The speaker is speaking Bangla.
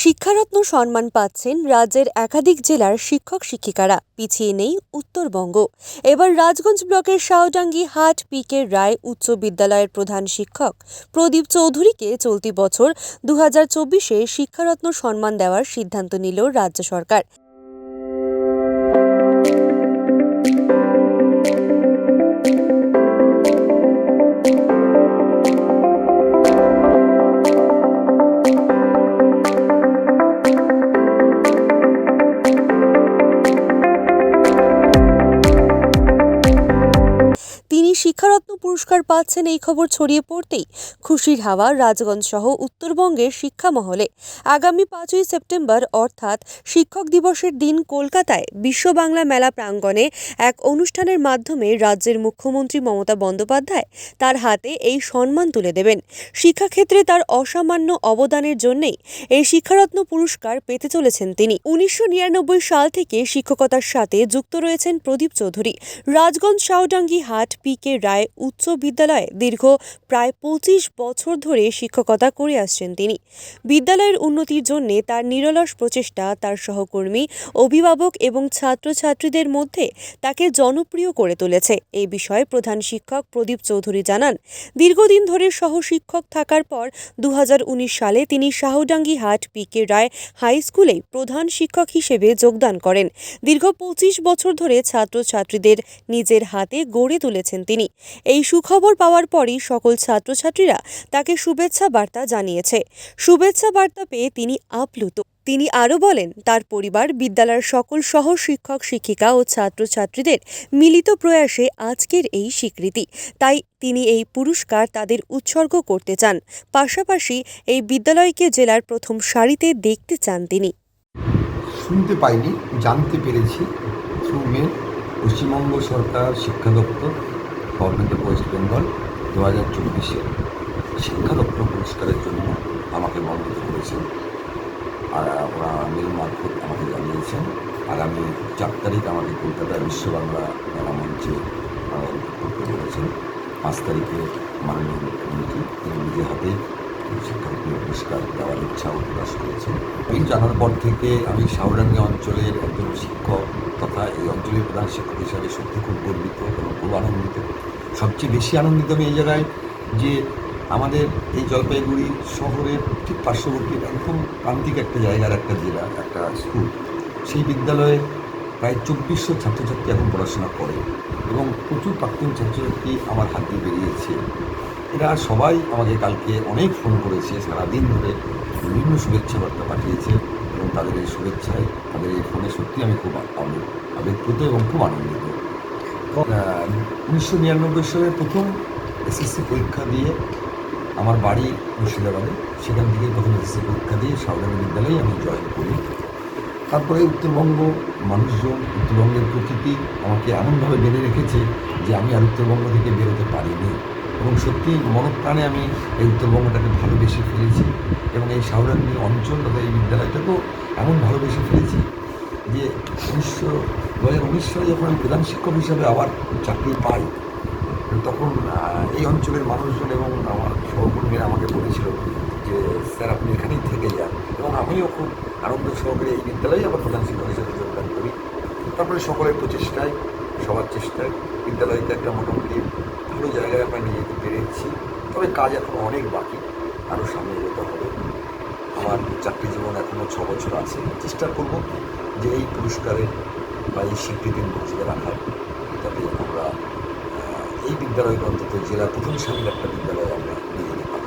শিক্ষারত্ন সম্মান পাচ্ছেন রাজ্যের একাধিক জেলার শিক্ষক শিক্ষিকারা। পিছিয়ে নেই উত্তরবঙ্গ। এবার রাজগঞ্জ ব্লকের শাহডাঙ্গি হাট পি কে রায় উচ্চ বিদ্যালয়ের প্রধান শিক্ষক প্রদীপ চৌধুরীকে চলতি বছর দু হাজার চব্বিশে শিক্ষারত্ন সম্মান দেওয়ার সিদ্ধান্ত নিল রাজ্য সরকার। শিক্ষারত্ন পুরস্কার পাচ্ছেন এই খবর ছড়িয়ে পড়তেই খুশির হাওয়া রাজগঞ্জ সহ উত্তরবঙ্গের শিক্ষা মহলে আগামী পাঁচই সেপ্টেম্বর, অর্থাৎ শিক্ষক দিবসের দিন কলকাতায় বিশ্ব বাংলা মেলা প্রাঙ্গণে এক অনুষ্ঠানের মাধ্যমে রাজ্যের মুখ্যমন্ত্রী মমতা বন্দ্যোপাধ্যায় তার হাতে এই সম্মান তুলে দেবেন। শিক্ষাক্ষেত্রে তার অসামান্য অবদানের জন্যেই এই শিক্ষারত্ন পুরস্কার পেতে চলেছেন তিনি। উনিশশো নিরানব্বই সাল থেকে শিক্ষকতার সাথে যুক্ত রয়েছেন প্রদীপ চৌধুরী। রাজগঞ্জ শাওডাঙ্গি হাট পি কে রায় উচ্চ বিদ্যালয়ে দীর্ঘ প্রায় পঁচিশ বছর ধরে শিক্ষকতা করে আসছেন তিনি। বিদ্যালয়ের উন্নতির জন্যে তার নিরলস প্রচেষ্টা, তার সহকর্মী, অভিভাবক এবং ছাত্রছাত্রীদের মধ্যে তাকে জনপ্রিয় করে তুলেছে। এই বিষয়ে প্রধান শিক্ষক প্রদীপ চৌধুরী জানান, দীর্ঘদিন ধরে সহ শিক্ষক থাকার পর দু হাজার উনিশ সালে তিনি শাহডাঙ্গি হাট পি কে রায় হাই স্কুলে প্রধান শিক্ষক হিসেবে যোগদান করেন। দীর্ঘ পঁচিশ বছর ধরে ছাত্রছাত্রীদের নিজের হাতে গড়ে তুলেছেন তিনি। এই সুখবর পাওয়ার পরই সকল ছাত্রছাত্রীরা তাকে শুভেচ্ছা বার্তা জানিয়েছে। শুভেচ্ছা বার্তা পেয়ে তিনি আপ্লুত। তিনি আরও বলেন, তার পরিবার, বিদ্যালয়ের সকল সহ শিক্ষক শিক্ষিকা ও ছাত্রছাত্রীদের মিলিত প্রয়াসে আজকের এই স্বীকৃতি। তাই তিনি এই পুরস্কার তাদের উৎসর্গ করতে চান। পাশাপাশি এই বিদ্যালয়কে জেলার প্রথম সারিতে দেখতে চান তিনি। শুনতে পাইনি, জানতে পেরেছি। পশ্চিমবঙ্গ সরকার শিক্ষা দপ্তর। গভর্নমেন্ট অফ ওয়েস্ট বেঙ্গল দু হাজার চব্বিশে শিক্ষা পুরস্কারের জন্য আমাকে মনোনীত করেছেন। আর ওরা মেল মারফত আমাকে জানিয়েছেন। আগামী চার তারিখ আমাকে কলকাতার বিশ্ব বাংলা মেলা মঞ্চে করতে বলেছেন। পাঁচ তারিখে মাননীয় মুখ্যমন্ত্রী, তিনি নিজে হাতে শিক্ষারত্ন পুরস্কার দেওয়ার ইচ্ছাও প্রকাশ করেছেন। এই জানার পর থেকে আমি শাহরাঙ্গি অঞ্চলের একজন শিক্ষক তথা এই অঞ্চলের প্রধান শিক্ষক হিসাবে সত্যি খুব গর্বিত এবং খুব আনন্দিত। সবচেয়ে বেশি আনন্দিত আমি এই জায়গায় যে আমাদের এই জলপাইগুড়ি শহরের ঠিক পার্শ্ববর্তী একদম প্রান্তিক একটা জায়গার একটা জেলা, একটা স্কুল। সেই বিদ্যালয়ে প্রায় চব্বিশশো ছাত্রছাত্রী এখন পড়াশোনা করে এবং প্রচুর প্রাক্তন ছাত্রছাত্রী আমার হাত দিয়ে বেরিয়েছে। এরা সবাই আমাকে কালকে অনেক ফোন করেছে, সারাদিন ধরে বিভিন্ন শুভেচ্ছা বার্তা পাঠিয়েছে এবং তাদের এই শুভেচ্ছায় তাদের এই ফোনে সত্যি আমি খুব আবে- আবেগপ্রত এবং খুব আনন্দিত। উনিশশো নিরানব্বই সালে প্রথম এসএসসি পরীক্ষা দিয়ে আমার বাড়ি মুর্শিদাবাদে। সেখান থেকে প্রথম এসএসসি পরীক্ষা দিয়ে সাউদানি বিদ্যালয়ে আমি জয়েন করি। তারপরে উত্তরবঙ্গ মানুষজন, উত্তরবঙ্গের প্রকৃতি আমাকে এমনভাবে বেঁধে রেখেছে যে আমি আর উত্তরবঙ্গ থেকে বেরোতে পারিনি। এবং সত্যি মনপ্রাণে আমি এই উত্তরবঙ্গটাকে ভালোবেসে ফেলেছি এবং এই সাউরাঙ্গি অঞ্চল তথা এই বিদ্যালয়টাকেও এমন ভালোবেসে ফেলেছি যে উনিশশো সালে যখন আমি প্রধান শিক্ষক হিসাবে আবার চাকরি পাই, তখন এই অঞ্চলের মানুষজন এবং আমার সহকর্মীরা আমাকে বলেছিল যে, স্যার, আপনি এখানেই থেকে যান। এবং আমিও খুব আনন্দ সহকারে এই বিদ্যালয়ে আবার প্রধান শিক্ষক হিসাবে যোগদান করি। তারপরে সকলের প্রচেষ্টায়, সবার চেষ্টায় বিদ্যালয়তে একটা মোটামুটি ভালো জায়গায় আমরা নিয়ে যেতে পেরেছি। তবে কাজ এখন অনেক বাকি, আরও সামনে যেতে হবে। আমার চাকরি জীবন এখনও ছ বছর আছে। চেষ্টা করব যে এই পুরস্কারে বা এই স্বীকৃতির মর্যাদা রাখা যাতে আমরা এই বিদ্যালয় অন্তত জেলা প্রথম সারির একটা বিদ্যালয়ে আমরা নিয়ে যেতে পারি।